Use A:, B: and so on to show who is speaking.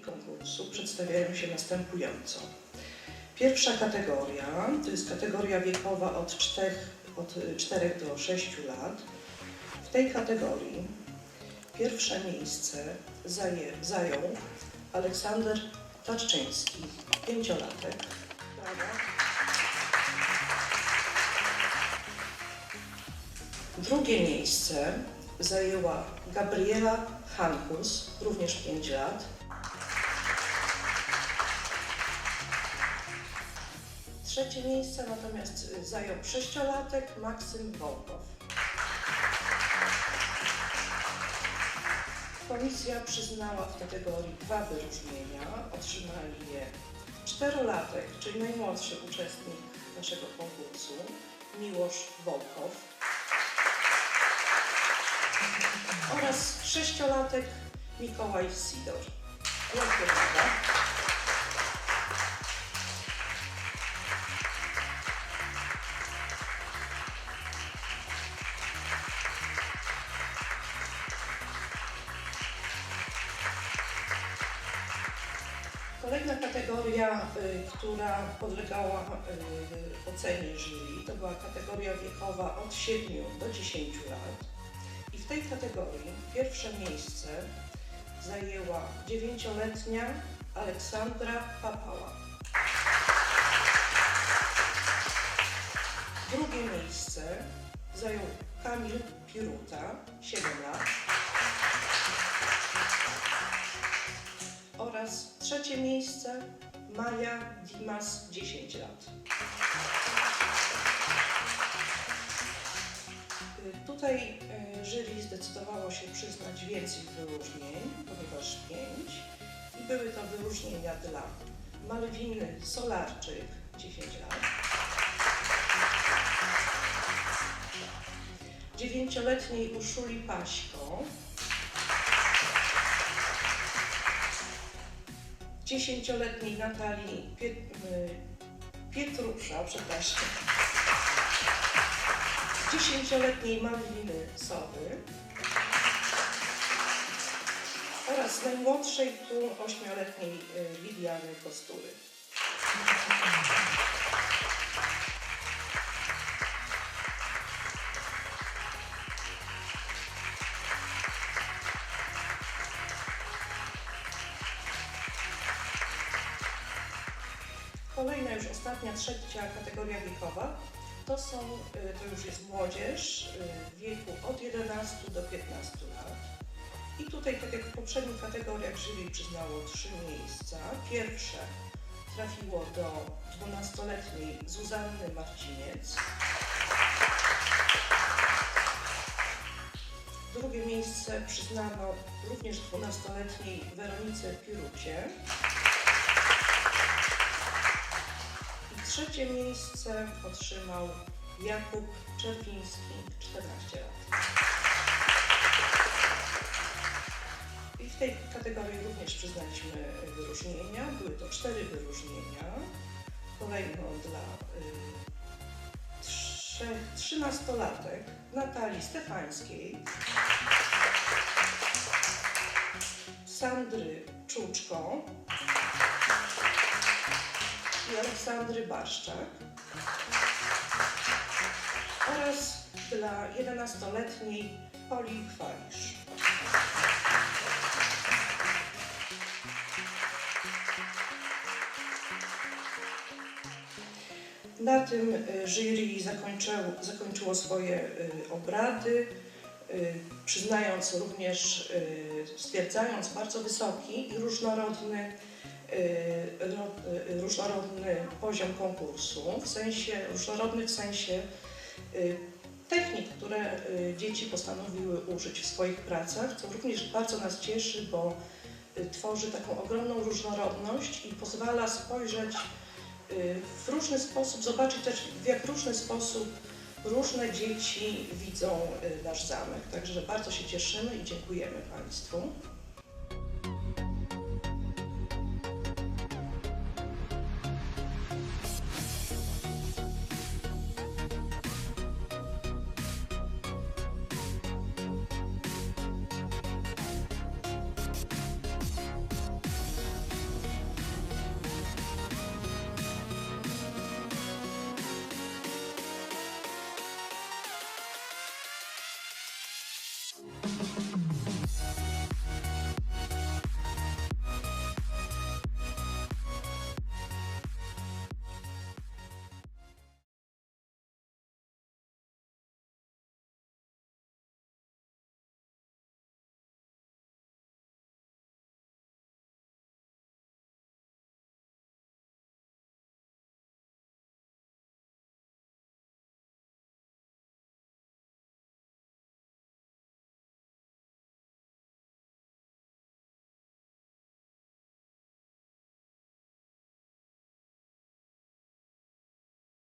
A: konkursu przedstawiają się następująco. Pierwsza kategoria to jest kategoria wiekowa od 4, od 4 do 6 lat. W tej kategorii pierwsze miejsce zaje, zajął Aleksander Taczczyński, pięciolatek. Drugie miejsce zajęła Gabriela Hankus, również 5 lat. Trzecie miejsce natomiast y, zajął sześciolatek Maksym Wołkow. Komisja przyznała w kategorii dwa wyróżnienia. Otrzymali je czterolatek, czyli najmłodszy uczestnik naszego konkursu, Miłosz Wołkow. oraz sześciolatek Mikołaj Sidor. Wielkie brawa. Kolejna kategoria, y, która podlegała y, ocenie jury, to była kategoria wiekowa od 7 do 10 lat. I w tej kategorii pierwsze miejsce zajęła dziewięcioletnia Aleksandra Papała. Drugie miejsce zajął Kamil Piruta, 7 lat. Oraz trzecie miejsce Maja Dimas, 10 lat. Tutaj y, jury zdecydowało się przyznać więcej wyróżnień, ponieważ pięć. I były to wyróżnienia dla Malwiny Solarczyk, 10 lat. Dziewięcioletniej Urszuli Paśko. Dziesięcioletniej Natalii Piet, y, Pietrusza, przepraszam dziesięcioletniej Malwiny Sowy oraz najmłodszej tu ośmioletniej y, Lidiany Kostury. Kolejna już ostatnia, trzecia kategoria wiekowa to są, y, to już jest młodzież y, w wieku od 11 do 15 lat. I tutaj, tak jak w poprzednich kategoriach, jury przyznało trzy miejsca. Pierwsze trafiło do 12-letniej Zuzanny Marciniec. Drugie miejsce przyznano również 12-letniej Weronice Pirucie. Trzecie miejsce otrzymał Jakub Czerwiński, 14 lat. I w tej kategorii również przyznaliśmy wyróżnienia. Były to cztery wyróżnienia. Kolejno dla y, trzynastolatek Natalii Stefańskiej, Sandry Czuczko, i Aleksandry Barszczak oraz dla 11-letniej Poli Chwalisz. Na tym y, jury zakończyło, zakończyło swoje y, obrady, y, przyznając również, stwierdzając bardzo wysoki i różnorodny ro- różnorodny poziom konkursu, w sensie, różnorodny w sensie y, technik, które y, dzieci postanowiły użyć w swoich pracach, co również bardzo nas cieszy, bo y, tworzy taką ogromną różnorodność i pozwala spojrzeć y, w różny sposób, zobaczyć też w jak różny sposób różne dzieci widzą y, nasz zamek. Także bardzo się cieszymy i dziękujemy Państwu.